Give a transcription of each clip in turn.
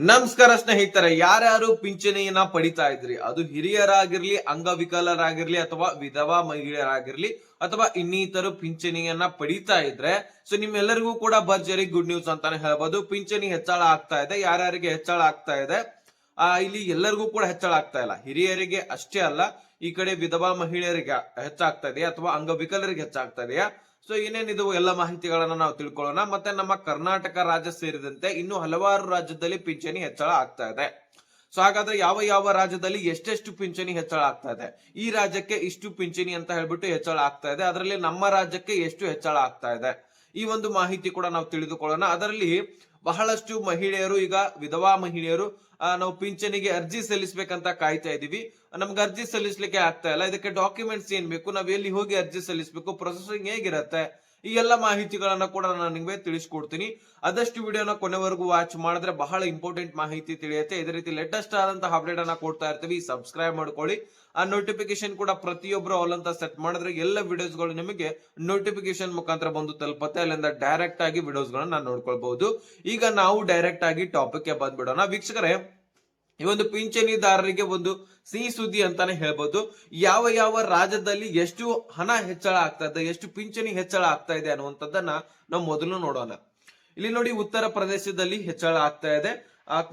ನಮಸ್ಕಾರ ಸ್ನೇಹಿತರೆ, ಯಾರ್ಯಾರು ಪಿಂಚಣಿಯನ್ನ ಪಡಿತಾ ಇದ್ರಿ? ಅದು ಹಿರಿಯರಾಗಿರ್ಲಿ, ಅಂಗವಿಕಲರಾಗಿರ್ಲಿ ಅಥವಾ ವಿಧವಾ ಮಹಿಳೆಯರಾಗಿರ್ಲಿ ಅಥವಾ ಇನ್ನಿತರು ಪಿಂಚಣಿಯನ್ನ ಪಡಿತಾ ಇದ್ರೆ, ಸೊ ನಿಮ್ಮೆಲ್ಲರಿಗೂ ಕೂಡ ಭರ್ಜರಿ ಗುಡ್ ನ್ಯೂಸ್ ಅಂತಾನೆ ಹೇಳ್ಬೋದು. ಪಿಂಚಣಿ ಹೆಚ್ಚಳ ಆಗ್ತಾ ಇದೆ, ಯಾರ್ಯಾರಿಗೆ ಹೆಚ್ಚಳ ಆಗ್ತಾ ಇದೆ? ಆ, ಇಲ್ಲಿ ಎಲ್ಲರಿಗೂ ಕೂಡ ಹೆಚ್ಚಳ ಆಗ್ತಾ ಇಲ್ಲ. ಹಿರಿಯರಿಗೆ ಅಷ್ಟೇ ಅಲ್ಲ, ಈ ಕಡೆ ವಿಧವಾ ಮಹಿಳೆಯರಿಗೆ ಹೆಚ್ಚಾಗ್ತಾ ಇದೆಯಾ ಅಥವಾ ಅಂಗವಿಕಲರಿಗೆ ಹೆಚ್ಚಾಗ್ತಾ ಇದೆಯಾ? ಸೊ ಏನೇನಿದು ಎಲ್ಲ ಮಾಹಿತಿಗಳನ್ನ ನಾವು ತಿಳ್ಕೊಳ್ಳೋಣ. ಮತ್ತೆ ನಮ್ಮ ಕರ್ನಾಟಕ ರಾಜ್ಯ ಸೇರಿದಂತೆ ಇನ್ನು ಹಲವಾರು ರಾಜ್ಯದಲ್ಲಿ ಪಿಂಚಣಿ ಹೆಚ್ಚಳ ಆಗ್ತಾ ಇದೆ. ಸೊ ಹಾಗಾದ್ರೆ ಯಾವ ಯಾವ ರಾಜ್ಯದಲ್ಲಿ ಎಷ್ಟೆಷ್ಟು ಪಿಂಚಣಿ ಹೆಚ್ಚಳ ಆಗ್ತಾ ಇದೆ? ಈ ರಾಜ್ಯಕ್ಕೆ ಇಷ್ಟು ಪಿಂಚಣಿ ಅಂತ ಹೇಳ್ಬಿಟ್ಟು ಹೆಚ್ಚಳ ಆಗ್ತಾ ಇದೆ. ಅದರಲ್ಲಿ ನಮ್ಮ ರಾಜ್ಯಕ್ಕೆ ಎಷ್ಟು ಹೆಚ್ಚಳ ಆಗ್ತಾ ಇದೆ? ಈ ಒಂದು ಮಾಹಿತಿ ಕೂಡ ನಾವು ತಿಳಿದುಕೊಳ್ಳೋಣ. ಅದರಲ್ಲಿ ಬಹಳಷ್ಟು ಮಹಿಳೆಯರು, ಈಗ ವಿಧವಾ ಮಹಿಳೆಯರು ನಾವು ಪಿಂಚಣಿಗೆ ಅರ್ಜಿ ಸಲ್ಲಿಸಬೇಕಂತ ಕಾಯ್ತಾ ಇದೀವಿ. ನಮ್ಗೆ ಅರ್ಜಿ ಸಲ್ಲಿಸ್ಲಿಕ್ಕೆ ಆಗ್ತಾ ಇಲ್ಲ. ಇದಕ್ಕೆ ಡಾಕ್ಯುಮೆಂಟ್ಸ್ ಏನ್ ಬೇಕು? ನಾವ್ ಎಲ್ಲಿ ಹೋಗಿ ಅರ್ಜಿ ಸಲ್ಲಿಸಬೇಕು? ಪ್ರೊಸೆಸಿಂಗ್ ಹೇಗಿರತ್ತೆ? ಈ ಎಲ್ಲ ಮಾಹಿತಿಗಳನ್ನ ಕೂಡ ನಾನು ನಿಮಗೆ ತಿಳಿಸ್ಕೊಡ್ತೀನಿ. ಆದಷ್ಟು ವಿಡಿಯೋನ ಕೊನೆವರೆಗೂ ವಾಚ್ ಮಾಡಿದ್ರೆ ಬಹಳ ಇಂಪಾರ್ಟೆಂಟ್ ಮಾಹಿತಿ ತಿಳಿಯುತ್ತೆ. ಇದೇ ರೀತಿ ಲೇಟೆಸ್ಟ್ ಆದಂತಹ ಅಪ್ಡೇಟ್ ಅನ್ನ ಕೊಡ್ತಾ ಇರ್ತೀವಿ. ಸಬ್ಸ್ಕ್ರೈಬ್ ಮಾಡ್ಕೊಳ್ಳಿ. ಆ ನೋಟಿಫಿಕೇಶನ್ ಕೂಡ ಪ್ರತಿಯೊಬ್ಬರು ಆಲ್ ಸೆಟ್ ಮಾಡಿದ್ರೆ ಎಲ್ಲ ವಿಡಿಯೋಸ್ಗಳು ನಿಮಗೆ ನೋಟಿಫಿಕೇಶನ್ ಮುಖಾಂತರ ಬಂದು ತಲುಪತ್ತೆ. ಅಲ್ಲಿಂದ ಡೈರೆಕ್ಟ್ ಆಗಿ ವಿಡಿಯೋಸ್ ಗಳನ್ನ ನೋಡ್ಕೊಳ್ಬಹುದು. ಈಗ ನಾವು ಡೈರೆಕ್ಟ್ ಆಗಿ ಟಾಪಿಕ್ಗೆ ಬಂದ್ಬಿಡೋಣ. ವೀಕ್ಷಕರೇ ಈ ಒಂದು ಪಿಂಚಣಿದಾರರಿಗೆ ಒಂದು ಸಿಹಿ ಸುದ್ದಿ ಅಂತಾನೆ ಹೇಳ್ಬೋದು. ಯಾವ ಯಾವ ರಾಜ್ಯದಲ್ಲಿ ಎಷ್ಟು ಹಣ ಹೆಚ್ಚಳ ಆಗ್ತಾ ಇದೆ, ಎಷ್ಟು ಪಿಂಚಣಿ ಹೆಚ್ಚಳ ಆಗ್ತಾ ಇದೆ ಅನ್ನುವಂಥದ್ದನ್ನ ನಾವು ಮೊದಲು ನೋಡೋಣ. ಇಲ್ಲಿ ನೋಡಿ ಉತ್ತರ ಪ್ರದೇಶದಲ್ಲಿ ಹೆಚ್ಚಳ ಆಗ್ತಾ ಇದೆ.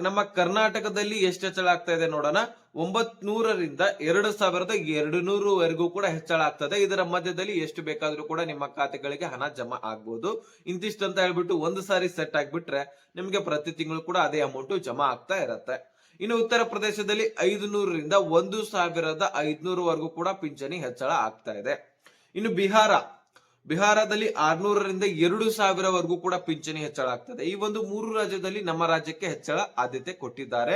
ನಮ್ಮ ಕರ್ನಾಟಕದಲ್ಲಿ ಎಷ್ಟು ಹೆಚ್ಚಳ ಆಗ್ತಾ ಇದೆ ನೋಡೋಣ. ಒಂಬತ್ ನೂರರಿಂದ ಎರಡು ಸಾವಿರದ ಎರಡು ನೂರವರೆಗೂ ಕೂಡ ಹೆಚ್ಚಳ ಆಗ್ತದೆ ಇದರ ಮಧ್ಯದಲ್ಲಿ ಎಷ್ಟು ಬೇಕಾದ್ರೂ ಕೂಡ ನಿಮ್ಮ ಖಾತೆಗಳಿಗೆ ಹಣ ಜಮಾ ಆಗ್ಬೋದು. ಇಂತಿಷ್ಟು ಅಂತ ಹೇಳ್ಬಿಟ್ಟು ಒಂದು ಸಾರಿ ಸೆಟ್ ಆಗ್ಬಿಟ್ರೆ ನಿಮ್ಗೆ ಪ್ರತಿ ತಿಂಗಳು ಕೂಡ ಅದೇ ಅಮೌಂಟ್ ಜಮಾ ಆಗ್ತಾ ಇರತ್ತೆ. ಇನ್ನು ಉತ್ತರ ಪ್ರದೇಶದಲ್ಲಿ ಐದು ನೂರರಿಂದ ಒಂದು ಸಾವಿರದ ಐದ್ನೂರವರೆಗೂ ಕೂಡ ಪಿಂಚಣಿ ಹೆಚ್ಚಳ ಆಗ್ತಾ ಇದೆ. ಇನ್ನು ಬಿಹಾರ, ಬಿಹಾರದಲ್ಲಿ ಆರ್ನೂರರಿಂದ ಎರಡು ಸಾವಿರವರೆಗೂ ಕೂಡ ಪಿಂಚಣಿ ಹೆಚ್ಚಳ ಆಗ್ತದೆ ಈ ಒಂದು ಮೂರು ರಾಜ್ಯದಲ್ಲಿ ನಮ್ಮ ರಾಜ್ಯಕ್ಕೆ ಹೆಚ್ಚಳ ಆದ್ಯತೆ ಕೊಟ್ಟಿದ್ದಾರೆ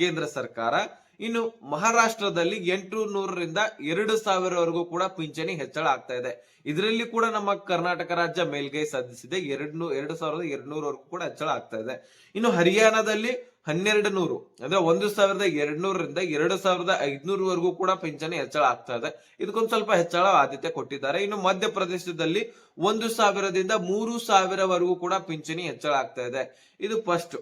ಕೇಂದ್ರ ಸರ್ಕಾರ. ಇನ್ನು ಮಹಾರಾಷ್ಟ್ರದಲ್ಲಿ ಎಂಟು ನೂರರಿಂದ ಎರಡು ಸಾವಿರವರೆಗೂ ಕೂಡ ಪಿಂಚಣಿ ಹೆಚ್ಚಳ ಆಗ್ತಾ ಇದೆ. ಇದರಲ್ಲಿ ಕೂಡ ನಮ್ಮ ಕರ್ನಾಟಕ ರಾಜ್ಯ ಮೇಲ್ಗೈ ಸಾಧಿಸಿದೆ. ಎರಡು ನೂ ಎರಡು ಸಾವಿರದ ಎರಡು ನೂರವರೆಗೂ ಕೂಡ ಹೆಚ್ಚಳ ಆಗ್ತಾ ಇದೆ. ಇನ್ನು ಹರಿಯಾಣದಲ್ಲಿ ಹನ್ನೆರಡು ನೂರು ಅಂದ್ರೆ ಒಂದು ಸಾವಿರದ ಎರಡ್ ನೂರರಿಂದ ಎರಡು ಸಾವಿರದ ಐದ್ನೂರವರೆಗೂ ಕೂಡ ಪಿಂಚಣಿ ಹೆಚ್ಚಳ ಆಗ್ತಾ ಇದೆ. ಇದಕ್ಕೊಂದು ಸ್ವಲ್ಪ ಹೆಚ್ಚಳ ಆದ್ಯತೆ ಕೊಟ್ಟಿದ್ದಾರೆ. ಇನ್ನು ಮಧ್ಯಪ್ರದೇಶದಲ್ಲಿ ಒಂದು ಸಾವಿರದಿಂದ ಮೂರು ಸಾವಿರವರೆಗೂ ಕೂಡ ಪಿಂಚಣಿ ಹೆಚ್ಚಳ ಆಗ್ತಾ ಇದೆ. ಇದು ಫಸ್ಟ್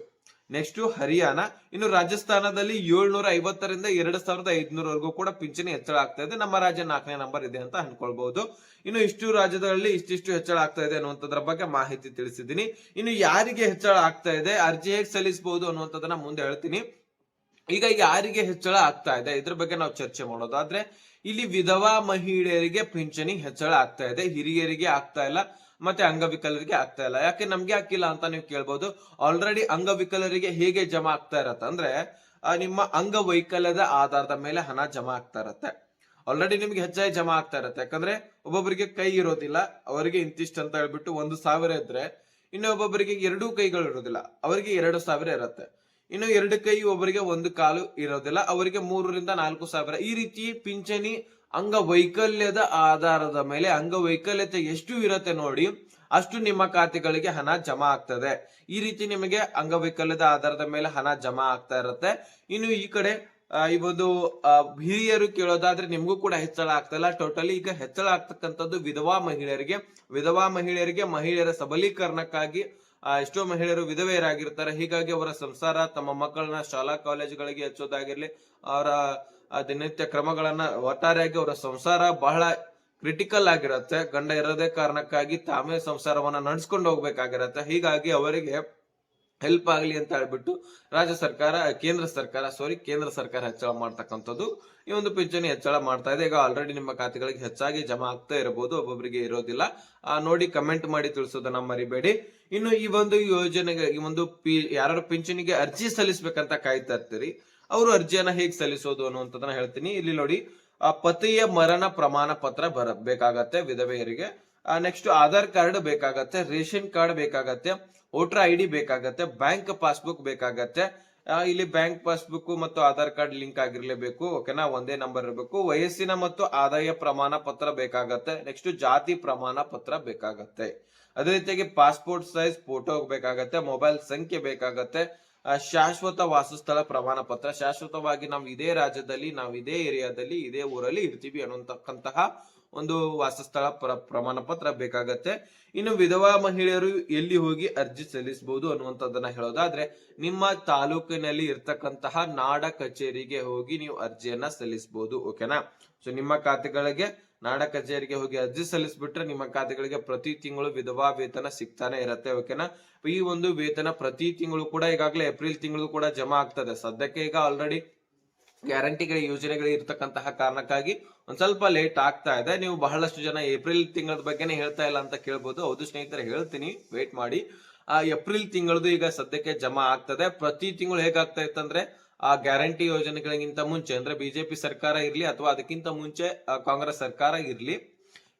ನೆಕ್ಸ್ಟ್ ಹರಿಯಾಣ. ಇನ್ನು ರಾಜಸ್ಥಾನದಲ್ಲಿ ಏಳ್ನೂರ ಐವತ್ತರಿಂದ ಎರಡು ಸಾವಿರದ ಐದ್ನೂರವರೆಗೂ ಕೂಡ ಪಿಂಚಣಿ ಹೆಚ್ಚಳ ಆಗ್ತಾ ಇದೆ. ನಮ್ಮ ರಾಜ್ಯ ನಾಲ್ಕನೇ ನಂಬರ್ ಇದೆ ಅಂತ ಅನ್ಕೊಳ್ಬಹುದು ಇನ್ನು ಇಷ್ಟು ರಾಜ್ಯಗಳಲ್ಲಿ ಇಷ್ಟಿಷ್ಟು ಹೆಚ್ಚಳ ಆಗ್ತಾ ಇದೆ ಅನ್ನುವಂಥದ್ರ ಬಗ್ಗೆ ಮಾಹಿತಿ ತಿಳಿಸಿದ್ದೀನಿ. ಇನ್ನು ಯಾರಿಗೆ ಹೆಚ್ಚಳ ಆಗ್ತಾ ಇದೆ, ಅರ್ಜಿ ಹೇಗೆ ಸಲ್ಲಿಸಬಹುದು ಅನ್ನುವಂಥದ್ದನ್ನ ಮುಂದೆ ಹೇಳ್ತೀನಿ. ಈಗ ಯಾರಿಗೆ ಹೆಚ್ಚಳ ಆಗ್ತಾ ಇದೆ, ಇದ್ರ ಬಗ್ಗೆ ನಾವು ಚರ್ಚೆ ಮಾಡೋದಾದ್ರೆ, ಇಲ್ಲಿ ವಿಧವಾ ಮಹಿಳೆಯರಿಗೆ ಪಿಂಚಣಿ ಹೆಚ್ಚಳ ಆಗ್ತಾ ಇದೆ. ಹಿರಿಯರಿಗೆ ಆಗ್ತಾ ಇಲ್ಲ. ಮತ್ತೆ ಅಂಗವಿಕಲರಿಗೆ ಆಗ್ತಾ ಇಲ್ಲ. ಯಾಕೆ ನಮ್ಗೆ ಹಾಕಿಲ್ಲ ಅಂತ ನೀವು ಕೇಳ್ಬೋದು. ಆಲ್ರೆಡಿ ಅಂಗವಿಕಲರಿಗೆ ಹೇಗೆ ಜಮಾ ಆಗ್ತಾ ಇರತ್ತೆ ಅಂದ್ರೆ ನಿಮ್ಮ ಅಂಗವೈಕಲ್ಯದ ಆಧಾರದ ಮೇಲೆ ಹಣ ಜಮಾ ಆಗ್ತಾ ಇರತ್ತೆ. ಆಲ್ರೆಡಿ ನಿಮ್ಗೆ ಹೆಚ್ಚಾಗಿ ಜಮಾ ಆಗ್ತಾ ಇರತ್ತೆ. ಯಾಕಂದ್ರೆ ಒಬ್ಬೊಬ್ಬರಿಗೆ ಕೈ ಇರೋದಿಲ್ಲ. ಅವರಿಗೆ ಇಂತಿಷ್ಟು ಅಂತ ಹೇಳ್ಬಿಟ್ಟು ಒಂದು ಸಾವಿರ ಇದ್ರೆ ಇನ್ನೊಬ್ಬೊಬ್ಬರಿಗೆ ಎರಡೂ ಕೈಗಳು ಇರೋದಿಲ್ಲ. ಅವರಿಗೆ ಎರಡು ಸಾವಿರ ಇರತ್ತೆ. ಇನ್ನು ಎರಡು ಕೈ ಒಬ್ಬರಿಗೆ ಒಂದು ಕಾಲು ಇರೋದಿಲ್ಲ. ಅವರಿಗೆ ಮೂರರಿಂದ ನಾಲ್ಕು ಸಾವಿರ. ಈ ರೀತಿ ಪಿಂಚಣಿ ಅಂಗವೈಕಲ್ಯದ ಆಧಾರದ ಮೇಲೆ ಅಂಗವೈಕಲ್ಯತೆ ಎಷ್ಟು ಇರುತ್ತೆ ನೋಡಿ, ಅಷ್ಟು ನಿಮ್ಮ ಖಾತೆಗಳಿಗೆ ಹಣ ಜಮಾ ಆಗ್ತದೆ. ಈ ರೀತಿ ನಿಮಗೆ ಅಂಗವೈಕಲ್ಯದ ಆಧಾರದ ಮೇಲೆ ಹಣ ಜಮಾ ಆಗ್ತಾ ಇರುತ್ತೆ. ಇನ್ನು ಈ ಕಡೆ ಈ ಒಂದು ಹಿರಿಯರು ಕೇಳೋದಾದ್ರೆ ನಿಮಗೂ ಕೂಡ ಹೆಚ್ಚಳ ಆಗ್ತಾ ಟೋಟಲಿ ಈಗ ಹೆಚ್ಚಳ ಆಗ್ತಕ್ಕಂಥದ್ದು ವಿಧವಾ ಮಹಿಳೆಯರಿಗೆ. ವಿಧವಾ ಮಹಿಳೆಯರಿಗೆ ಮಹಿಳೆಯರ ಸಬಲೀಕರಣಕ್ಕಾಗಿ ಎಷ್ಟೋ ಮಹಿಳೆಯರು ವಿಧವೆಯರಾಗಿರ್ತಾರೆ. ಹೀಗಾಗಿ ಅವರ ಸಂಸಾರ ತಮ್ಮ ಮಕ್ಕಳನ್ನ ಶಾಲಾ ಕಾಲೇಜುಗಳಿಗೆ ಹಚ್ಚೋದಾಗಿರ್ಲಿ ಅವರ ದಿನನಿತ್ಯ ಕ್ರಮಗಳನ್ನ ಒಟ್ಟಾರೆಯಾಗಿ ಅವರ ಸಂಸಾರ ಬಹಳ ಕ್ರಿಟಿಕಲ್ ಆಗಿರತ್ತೆ. ಗಂಡ ಇರೋದೇ ಕಾರಣಕ್ಕಾಗಿ ತಾವೇ ಸಂಸಾರವನ್ನ ನಡ್ಸ್ಕೊಂಡು ಹೋಗ್ಬೇಕಾಗಿರತ್ತೆ. ಹೀಗಾಗಿ ಅವರಿಗೆ ಹೆಲ್ಪ್ ಆಗಲಿ ಅಂತ ಹೇಳ್ಬಿಟ್ಟು ರಾಜ್ಯ ಸರ್ಕಾರ, ಕೇಂದ್ರ ಸರ್ಕಾರ ಸಾರಿ ಕೇಂದ್ರ ಸರ್ಕಾರ ಹೆಚ್ಚಳ ಮಾಡ್ತಕ್ಕಂಥದ್ದು ಈ ಒಂದು ಪಿಂಚಣಿ ಹೆಚ್ಚಳ ಮಾಡ್ತಾ ಇದೆ. ಈಗ ಆಲ್ರೆಡಿ ನಿಮ್ಮ ಖಾತೆಗಳಿಗೆ ಹೆಚ್ಚಾಗಿ ಜಮಾ ಆಗ್ತಾ ಇರಬಹುದು ಒಬ್ಬೊಬ್ಬರಿಗೆ ಇರೋದಿಲ್ಲ. ನೋಡಿ ಕಮೆಂಟ್ ಮಾಡಿ ತಿಳಿಸೋದನ್ನ ಮರಿಬೇಡಿ. ಇನ್ನು ಈ ಒಂದು ಯೋಜನೆಗೆ, ಈ ಒಂದು ಪಿ, ಯಾರು ಪಿಂಚಣಿಗೆ ಅರ್ಜಿ ಸಲ್ಲಿಸಬೇಕಂತ ಕಾಯ್ತಾ ಇರ್ತೀರಿ, ಅವರು ಅರ್ಜಿಯನ್ನ ಹೇಗೆ ಸಲ್ಲಿಸೋದು ಅನ್ನುವಂಥದ್ದನ್ನ ಹೇಳ್ತೀನಿ. ಇಲ್ಲಿ ನೋಡಿ ಪತಿಯ ಮರಣ ಪ್ರಮಾಣ ಪತ್ರ ಬರ, ಬೇಕಾಗತ್ತೆ ವಿಧವೆಯರಿಗೆ. ನೆಕ್ಸ್ಟ್ ಆಧಾರ್ ಕಾರ್ಡ್ ಬೇಕಾಗತ್ತೆ, ರೇಷನ್ ಕಾರ್ಡ್ ಬೇಕಾಗತ್ತೆ, ವೋಟರ್ ಐ ಡಿ ಬೇಕಾಗತ್ತೆ, ಬ್ಯಾಂಕ್ ಪಾಸ್ಬುಕ್ ಬೇಕಾಗತ್ತೆ. ಇಲ್ಲಿ ಬ್ಯಾಂಕ್ ಪಾಸ್ಬುಕ್ ಮತ್ತು ಆಧಾರ್ ಕಾರ್ಡ್ ಲಿಂಕ್ ಆಗಿರ್ಲೇಬೇಕು ಓಕೆನಾ ಒಂದೇ ನಂಬರ್ ಇರಬೇಕು. ವಯಸ್ಸಿನ ಮತ್ತು ಆದಾಯ ಪ್ರಮಾಣ ಪತ್ರ ಬೇಕಾಗತ್ತೆ ನೆಕ್ಸ್ಟ್ ಜಾತಿ ಪ್ರಮಾಣ ಪತ್ರ ಬೇಕಾಗತ್ತೆ. ಅದೇ ರೀತಿಯಾಗಿ ಪಾಸ್ಪೋರ್ಟ್ ಸೈಜ್ ಫೋಟೋ ಬೇಕಾಗತ್ತೆ ಮೊಬೈಲ್ ಸಂಖ್ಯೆ ಬೇಕಾಗತ್ತೆ ಶಾಶ್ವತ ವಾಸಸ್ಥಳ ಪ್ರಮಾಣ ಪತ್ರ. ಶಾಶ್ವತವಾಗಿ ನಾವು ಇದೇ ರಾಜ್ಯದಲ್ಲಿ, ನಾವು ಇದೇ ಏರಿಯಾದಲ್ಲಿ, ಇದೇ ಊರಲ್ಲಿ ಇರ್ತೀವಿ ಅನ್ನುವಂತಕ್ಕಂತಹ ಒಂದು ವಾಸಸ್ಥಳ ಪ್ರ- ಪ್ರಮಾಣ ಪತ್ರ ಬೇಕಾಗತ್ತೆ. ಇನ್ನು ವಿಧವಾ ಮಹಿಳೆಯರು ಎಲ್ಲಿ ಹೋಗಿ ಅರ್ಜಿ ಸಲ್ಲಿಸಬಹುದು ಅನ್ನುವಂಥದ್ದನ್ನ ಹೇಳೋದಾದ್ರೆ, ನಿಮ್ಮ ತಾಲೂಕಿನಲ್ಲಿ ಇರ್ತಕ್ಕಂತಹ ನಾಡ ಕಚೇರಿಗೆ ಹೋಗಿ ನೀವು ಅರ್ಜಿಯನ್ನ ಸಲ್ಲಿಸಬಹುದು ಓಕೆನಾ? ಸೊ ನಿಮ್ಮ ಖಾತೆಗಳಿಗೆ, ನಾಡ ಕಚೇರಿಗೆ ಹೋಗಿ ಅರ್ಜಿ ಸಲ್ಲಿಸ್ಬಿಟ್ರೆ ನಿಮ್ಮ ಖಾತೆಗಳಿಗೆ ಪ್ರತಿ ತಿಂಗಳು ವಿಧವಾ ವೇತನ ಸಿಗ್ತಾನೆ ಇರತ್ತೆ, ಓಕೆನಾ? ಈ ಒಂದು ವೇತನ ಪ್ರತಿ ತಿಂಗಳು ಕೂಡ ಈಗಾಗಲೇ ಏಪ್ರಿಲ್ ತಿಂಗಳು ಕೂಡ ಜಮಾ ಆಗ್ತದೆ. ಸದ್ಯಕ್ಕೆ ಈಗ ಆಲ್ರೆಡಿ ಗ್ಯಾರಂಟಿಗಳ ಯೋಜನೆಗಳು ಇರ್ತಕ್ಕಂತಹ ಕಾರಣಕ್ಕಾಗಿ ಒಂದ್ ಸ್ವಲ್ಪ ಲೇಟ್ ಆಗ್ತಾ ಇದೆ. ನೀವು ಬಹಳಷ್ಟು ಜನ ಏಪ್ರಿಲ್ ತಿಂಗಳ ಬಗ್ಗೆನೇ ಹೇಳ್ತಾ ಇಲ್ಲ ಅಂತ ಕೇಳ್ಬೋದು. ಹೌದು ಸ್ನೇಹಿತರೆ, ಹೇಳ್ತೀನಿ. ವೇಟ್ ಮಾಡಿ. ಆ ಏಪ್ರಿಲ್ ತಿಂಗಳದು ಈಗ ಸದ್ಯಕ್ಕೆ ಜಮಾ ಆಗ್ತದೆ. ಪ್ರತಿ ತಿಂಗಳು ಹೇಗಾಗ್ತಾ ಇತ್ತಂದ್ರೆ, ಆ ಗ್ಯಾರಂಟಿ ಯೋಜನೆಗಳಿಗಿಂತ ಮುಂಚೆ, ಅಂದ್ರೆ ಬಿಜೆಪಿ ಸರ್ಕಾರ ಇರ್ಲಿ ಅಥವಾ ಅದಕ್ಕಿಂತ ಮುಂಚೆ ಕಾಂಗ್ರೆಸ್ ಸರ್ಕಾರ ಇರ್ಲಿ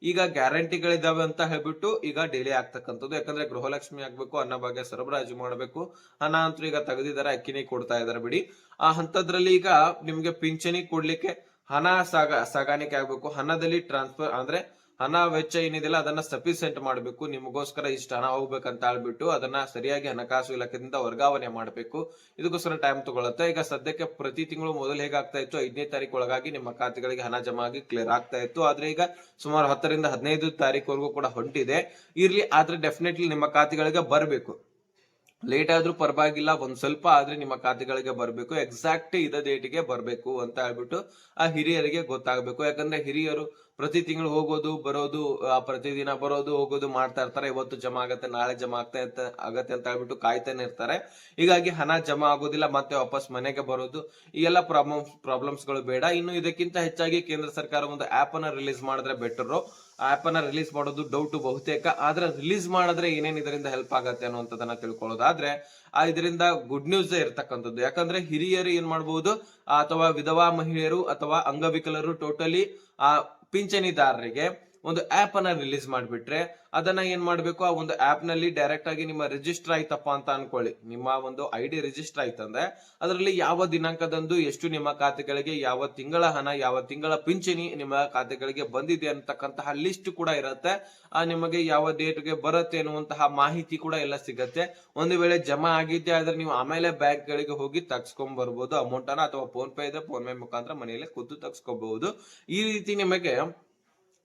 ಈಗ ಗ್ಯಾರಂಟಿಗಳಿದಾವೆ ಅಂತ ಹೇಳ್ಬಿಟ್ಟು ಈಗ ಡಿಲೇ ಆಗ್ತಕ್ಕಂಥದ್ದು. ಯಾಕಂದ್ರೆ ಗೃಹಲಕ್ಷ್ಮಿ ಆಗ್ಬೇಕು ಅನ್ನಭಾಗ್ಯ ಸರಬರಾಜು ಮಾಡಬೇಕು. ಹಣ ಅಂತೂ ಈಗ ತೆಗೆದಿದ್ದಾರೆ, ಅಕ್ಕಿನೇ ಕೊಡ್ತಾ ಇದಾರೆ ಬಿಡಿ. ಆ ಹಂತದ್ರಲ್ಲಿ ಈಗ ನಿಮ್ಗೆ ಪಿಂಚಣಿ ಕೊಡ್ಲಿಕ್ಕೆ ಹಣ ಸಾಗ, ಸಾಗಾಣಿಕೆ ಆಗ್ಬೇಕು. ಹಣದಲ್ಲಿ ಟ್ರಾನ್ಸ್ಫರ್ ಅಂದ್ರೆ ಹಣ ವೆಚ್ಚ ಏನಿದೆಯಲ್ಲ ಅದನ್ನ ಸಫಿಸೆಂಟ್ ಮಾಡಬೇಕು. ನಿಮಗೋಸ್ಕರ ಇಷ್ಟು ಹಣ ಹೋಗ್ಬೇಕಂತ ಹೇಳ್ಬಿಟ್ಟು ಅದನ್ನ ಸರಿಯಾಗಿ ಹಣಕಾಸು ಇಲಾಖೆಯಿಂದ ವರ್ಗಾವಣೆ ಮಾಡಬೇಕು. ಇದಕ್ಕೋಸ್ಕರ ಟೈಮ್ ತಗೊಳುತ್ತೆ. ಈಗ ಸದ್ಯಕ್ಕೆ ಪ್ರತಿ ತಿಂಗಳು ಮೊದಲು ಹೇಗಾಗ್ತಾ ಇತ್ತು? ಐದನೇ ತಾರೀಕು ಒಳಗಾಗಿ ನಿಮ್ಮ ಖಾತೆಗಳಿಗೆ ಹಣ ಜಮಾ ಆಗಿ ಕ್ಲಿಯರ್ ಆಗ್ತಾ ಇತ್ತು. ಆದ್ರೆ ಈಗ ಸುಮಾರು ಹತ್ತರಿಂದ ಹದಿನೈದು ತಾರೀಕುವರೆಗೂ ಕೂಡ ಹೊಂಟಿದೆ. ಇರ್ಲಿ, ಆದ್ರೆ ಡೆಫಿನೆಟ್ಲಿ ನಿಮ್ಮ ಖಾತೆಗಳಿಗೆ ಬರಬೇಕು. ಲೇಟ್ ಆದ್ರೂ ಪರವಾಗಿಲ್ಲ, ಒಂದ್ ಸ್ವಲ್ಪ ಆದ್ರೆ ನಿಮ್ಮ ಖಾತೆಗಳಿಗೆ ಬರಬೇಕು. ಎಕ್ಸಾಕ್ಟ್ ಇದ ಡೇಟ್ಗೆ ಬರಬೇಕು ಅಂತ ಹೇಳ್ಬಿಟ್ಟು ಆ ಹಿರಿಯರಿಗೆ ಗೊತ್ತಾಗಬೇಕು. ಯಾಕಂದ್ರೆ ಹಿರಿಯರು ಪ್ರತಿ ತಿಂಗಳು ಹೋಗೋದು, ಬರೋದು ಪ್ರತಿದಿನ ಬರೋದು, ಹೋಗೋದು ಮಾಡ್ತಾ ಇರ್ತಾರೆ. ಇವತ್ತು ಜಮಾ ಆಗತ್ತೆ, ನಾಳೆ ಜಮಾ ಆಗ್ತಾ ಆಗತ್ತೆ ಅಂತ ಹೇಳ್ಬಿಟ್ಟು ಕಾಯ್ತಾನೆ ಇರ್ತಾರೆ. ಹೀಗಾಗಿ ಹಣ ಜಮಾ ಆಗೋದಿಲ್ಲ, ಮತ್ತೆ ವಾಪಸ್ ಮನೆಗೆ ಬರೋದು, ಈ ಎಲ್ಲ ಪ್ರಾಬ್ಲಮ್ಸ್ ಪ್ರಾಬ್ಲಮ್ಸ್ಗಳು ಬೇಡ. ಇನ್ನು ಇದಕ್ಕಿಂತ ಹೆಚ್ಚಾಗಿ ಕೇಂದ್ರ ಸರ್ಕಾರ ಒಂದು ಆಪ್ ಅನ್ನ ರಿಲೀಸ್ ಮಾಡಿದ್ರೆ ಬೆಟರ್ ಆಪ್ ಅನ್ನ ರಿಲೀಸ್ ಮಾಡೋದು ಡೌಟ್ ಬಹುತೇಕ. ಆದ್ರೆ ರಿಲೀಸ್ ಮಾಡಿದ್ರೆ ಏನೇನು ಇದರಿಂದ ಹೆಲ್ಪ್ ಆಗತ್ತೆ ಅನ್ನುವಂಥದ್ದನ್ನ ತಿಳ್ಕೊಳ್ಳೋದಾದ್ರೆ, ಆ ಇದರಿಂದ ಗುಡ್ ನ್ಯೂಸ್ ಇರ್ತಕ್ಕಂಥದ್ದು. ಯಾಕಂದ್ರೆ ಹಿರಿಯರು ಏನ್ ಮಾಡಬಹುದು ಅಥವಾ ವಿಧವಾ ಮಹಿಳೆಯರು ಅಥವಾ ಅಂಗವಿಕಲರು ಟೋಟಲಿ ಆ ಪಿಂಚಣಿದಾರರಿಗೆ ಒಂದು ಆಪ್ ಅನ್ನ ರಿಲೀಸ್ ಮಾಡಿಬಿಟ್ರೆ ಅದನ್ನ ಏನ್ ಮಾಡ್ಬೇಕು? ಆ ಒಂದು ಆಪ್ನಲ್ಲಿ ಡೈರೆಕ್ಟ್ ಆಗಿ ನಿಮ್ಮ ರಿಜಿಸ್ಟರ್ ಆಯ್ತಪ್ಪ ಅಂತ ಅನ್ಕೊಳ್ಳಿ. ನಿಮ್ಮ ಒಂದು ಐ ಡಿ ರಿಜಿಸ್ಟರ್ ಆಯ್ತಂದ್ರೆ ಅದರಲ್ಲಿ ಯಾವ ದಿನಾಂಕದಂದು ಎಷ್ಟು ನಿಮ್ಮ ಖಾತೆಗಳಿಗೆ, ಯಾವ ತಿಂಗಳ ಹಣ, ಯಾವ ತಿಂಗಳ ಪಿಂಚಣಿ ನಿಮ್ಮ ಖಾತೆಗಳಿಗೆ ಬಂದಿದೆ ಅಂತಕ್ಕಂತಹ ಲಿಸ್ಟ್ ಕೂಡ ಇರುತ್ತೆ. ಆ ನಿಮಗೆ ಯಾವ ಡೇಟ್ಗೆ ಬರುತ್ತೆ ಅನ್ನುವಂತಹ ಮಾಹಿತಿ ಕೂಡ ಎಲ್ಲ ಸಿಗತ್ತೆ. ಒಂದು ವೇಳೆ ಜಮಾ ಆಗಿದ್ದೆ ಆದ್ರೆ ನೀವು ಆಮೇಲೆ ಬ್ಯಾಂಕ್ ಗಳಿಗೆ ಹೋಗಿ ತಗ್ಸ್ಕೊಂಡ್ ಬರ್ಬೋದು ಅಮೌಂಟ್ ಅನ್ನ ಅಥವಾ ಫೋನ್ ಪೇ ಇದೆ ಫೋನ್ ಪೇ ಮುಖಾಂತರ ಮನೆಯಲ್ಲೇ ಕೂತು ತಗ್ಸ್ಕೋಬಹುದು. ಈ ರೀತಿ ನಿಮಗೆ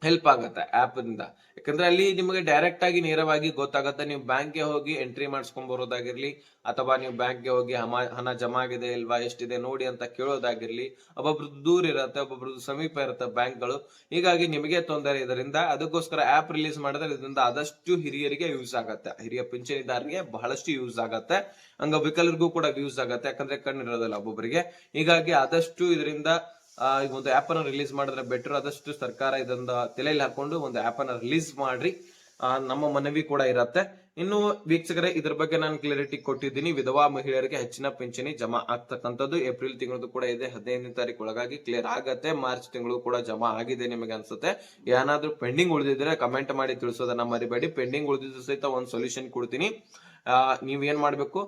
ಹೆಲ್ಪ್ ಆಗತ್ತೆ ಆಪ್ ಇಂದ. ಯಾಕಂದ್ರೆ ಅಲ್ಲಿ ನಿಮಗೆ ಡೈರೆಕ್ಟ್ ಆಗಿ ನೇರವಾಗಿ ಗೊತ್ತಾಗತ್ತೆ. ನೀವು ಬ್ಯಾಂಕ್ಗೆ ಹೋಗಿ ಎಂಟ್ರಿ ಮಾಡಿಸ್ಕೊಂಡ್ ಬರೋದಾಗಿರ್ಲಿ, ಅಥವಾ ನೀವು ಬ್ಯಾಂಕ್ಗೆ ಹೋಗಿ ಹಣ ಜಮಾ ಆಗಿದೆ ಇಲ್ವಾ, ಎಷ್ಟಿದೆ ನೋಡಿ ಅಂತ ಕೇಳೋದಾಗಿರ್ಲಿ, ಒಬ್ಬೊಬ್ರದ್ದು ದೂರ ಇರುತ್ತೆ, ಒಬ್ಬೊಬ್ರದ್ದು ಸಮೀಪ ಇರುತ್ತೆ ಬ್ಯಾಂಕ್ಗಳು. ಹೀಗಾಗಿ ನಿಮಗೆ ತೊಂದರೆ ಇದರಿಂದ, ಅದಕ್ಕೋಸ್ಕರ ಆಪ್ ರಿಲೀಸ್ ಮಾಡಿದ್ರೆ ಇದರಿಂದ ಆದಷ್ಟು ಹಿರಿಯರಿಗೆ ಯೂಸ್ ಆಗತ್ತೆ. ಹಿರಿಯ ಪಿಂಚಣಿದಾರರಿಗೆ ಬಹಳಷ್ಟು ಯೂಸ್ ಆಗತ್ತೆ. ಅಂಗವಿಕಲರಿಗೂ ಕೂಡ ಯೂಸ್ ಆಗತ್ತೆ. ಯಾಕಂದ್ರೆ ಕಣ್ಣಿರೋದಿಲ್ಲ ಒಬ್ಬೊಬ್ಬರಿಗೆ ಹೀಗಾಗಿ ಆದಷ್ಟು ಇದರಿಂದ ಆ, ಈ ಒಂದು ಆಪ್ ಅನ್ನು ರಿಲೀಸ್ ಮಾಡಿದ್ರೆ ಬೆಟರ್ ಆದಷ್ಟು ಸರ್ಕಾರ ಇದೊಂದು ತಲೆಯಲ್ಲಿ ಹಾಕೊಂಡು ಒಂದು ಆಪ್ ಅನ್ನು ರಿಲೀಸ್ ಮಾಡ್ರಿ. ನಮ್ಮ ಮನವಿ ಕೂಡ ಇರತ್ತೆ. ಇನ್ನು ವೀಕ್ಷಕರೇ ಇದ್ರ ಬಗ್ಗೆ ನಾನು ಕ್ಲಿಯರಿಟಿ ಕೊಟ್ಟಿದ್ದೀನಿ. ವಿಧವಾ ಮಹಿಳೆಯರಿಗೆ ಹೆಚ್ಚಿನ ಪಿಂಚಣಿ ಜಮಾ ಆಗ್ತಕ್ಕಂಥದ್ದು ಏಪ್ರಿಲ್ ತಿಂಗಳದು ಕೂಡ ಇದೆ. ಹದಿನೈದನೇ ತಾರೀಕು ಒಳಗಾಗಿ ಕ್ಲಿಯರ್ ಆಗತ್ತೆ. ಮಾರ್ಚ್ ತಿಂಗಳು ಕೂಡ ಜಮಾ ಆಗಿದೆ ನಿಮಗೆ ಅನ್ಸುತ್ತೆ. ಏನಾದ್ರೂ ಪೆಂಡಿಂಗ್ ಉಳಿದಿದ್ರೆ ಕಮೆಂಟ್ ಮಾಡಿ ತಿಳಿಸೋದನ್ನ ಮರಿಬೇಡಿ. ಪೆಂಡಿಂಗ್ ಉಳಿದಿದ್ದು ಸಹಿತ ಒಂದು ಸೊಲ್ಯೂಷನ್ ಕೊಡ್ತೀನಿ. ನೀವ್ ಏನ್ ಮಾಡ್ಬೇಕು?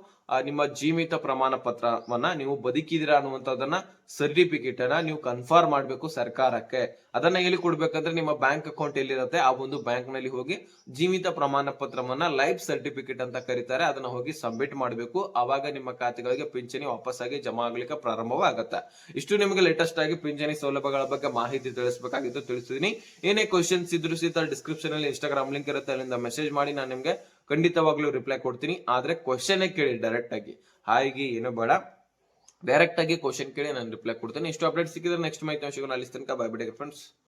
ನಿಮ್ಮ ಜೀವಿತ ಪ್ರಮಾಣ ಪತ್ರವನ್ನ ನೀವು ಬದುಕಿದಿರಾ ಅನ್ನುವಂಥದ್ದನ್ನ ಸರ್ಟಿಫಿಕೇಟ್ ಅನ್ನ ನೀವು ಕನ್ಫರ್ಮ್ ಮಾಡಬೇಕು ಸರ್ಕಾರಕ್ಕೆ. ಅದನ್ನ ಎಲ್ಲಿ ಕೊಡ್ಬೇಕಂದ್ರೆ ನಿಮ್ಮ ಬ್ಯಾಂಕ್ ಅಕೌಂಟ್ ಎಲ್ಲಿರುತ್ತೆ? ಆ ಒಂದು ಬ್ಯಾಂಕ್ನಲ್ಲಿ ಹೋಗಿ ಜೀವಿತ ಪ್ರಮಾಣ ಪತ್ರವನ್ನ ಲೈಫ್ ಸರ್ಟಿಫಿಕೇಟ್ ಅಂತ ಕರೀತಾರೆ. ಅದನ್ನ ಹೋಗಿ ಸಬ್ಮಿಟ್ ಮಾಡಬೇಕು. ಅವಾಗ ನಿಮ್ಮ ಖಾತೆಗಳಿಗೆ ಪಿಂಚಣಿ ವಾಪಸ್ಸಾಗಿ ಜಮಾ ಆಗ್ಲಿಕ್ಕೆ ಪ್ರಾರಂಭವಾಗತ್ತೆ. ಇಷ್ಟು ನಿಮಗೆ ಲೇಟೆಸ್ಟ್ ಆಗಿ ಪಿಂಚಣಿ ಸೌಲಭ್ಯಗಳ ಬಗ್ಗೆ ಮಾಹಿತಿ ತಿಳಿಸಬೇಕಾಗಿತ್ತು. ತಿಳಿಸಿದೀನಿ ಏನೇ ಕ್ವಶನ್ಸ್ ಇದ್ರು ಸಹಿತ ಡಿಸ್ಕ್ರಿಪ್ಷನ್ ಅಲ್ಲಿ ಇನ್ಸ್ಟಾಗ್ರಾಮ್ ಲಿಂಕ್ ಇರುತ್ತೆ. ಅಲ್ಲಿಂದ ಮೆಸೇಜ್ ಮಾಡಿ. ನಾನು ನಿಮ್ಗೆ ಖಂಡಿತವಾಗ್ಲೂ ರಿಪ್ಲೈ ಕೊಡ್ತೀನಿ. ಆದ್ರೆ ಕ್ವಶನ್ ಕೇಳಿ ಡೈರೆಕ್ಟ್ ಆಗಿ. ಹಾಗೆ ಏನು ಬೇಡ. ಡೈರೆಕ್ಟ್ ಆಗಿ ಕ್ವಶನ್ ಕೇಳಿ ನಾನು ರಿಪ್ಲೈ ಕೊಡ್ತೀನಿ. ಇಷ್ಟು ಅಪ್ಡೇಟ್ ಸಿಕ್ಕಿದ್ರೆ ನೆಕ್ಸ್ಟ್ ಮಾಹಿತಿ ಸಿಗೋಣ ಅಲ್ಲಿ ತನಕ. ಬೈ ಬಿಡಿ ಫ್ರೆಂಡ್ಸ್